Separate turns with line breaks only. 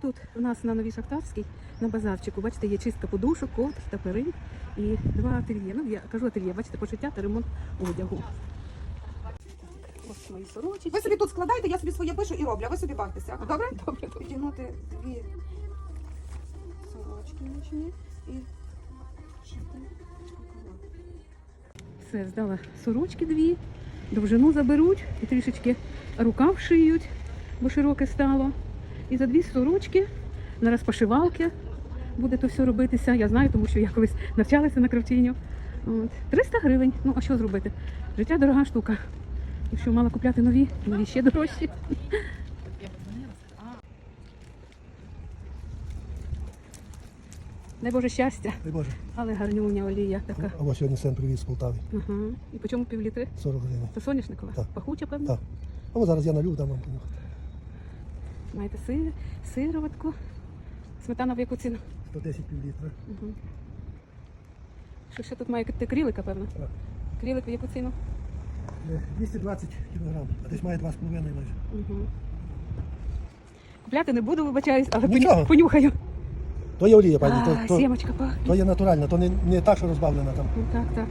тут у нас на новій шахтарській, на базарчику, бачите, є чистка подушок, ковдр та перин і два ательє. Ну, я кажу ательє, бачите, пошиття та ремонт одягу. Ось мої сорочки.
Ви собі тут складаєте, я собі своє пишу і роблю, а ви собі бавтеся. Добре?
Добре, добре.
Підігнути дві сорочки нічні і шити.
Все, здала сорочки дві, довжину заберуть і трішечки рукав шиють, бо широке стало. І за дві сорочки на розпашивалки буде то все робитися. Я знаю, тому що я колись навчалася на кравчиню. От. 300 гривень. Ну, а що зробити? Життя дорога штука. Якщо мала купляти нові, нові ще дорожчі. Дай Боже щастя,
Дай Боже.
але гарнюня олія така.
А ось сьогодні син привіз з Полтави.
Ага. І по чому півлітри?
40 гривень.
То соняшникова?
Так.
Пахуча, певно?
Так. А зараз я налю, дам вам понюхати.
Маєте сир, сироватку. Сметана в яку ціну?
110 півлітра.
Угу. Що ще тут має ти крілика, певно?
Так.
Крілик в яку ціну?
Е, 220 кілограм, а десь має 2,5 майже.
Угу. Купляти не буду, вибачаюсь, але
Нічого.
понюхаю.
То є олія, пані,
а,
то, то,
сімочка пахне.
то є натуральна, то не, не та, що розбавлена там.
Ну, так, так.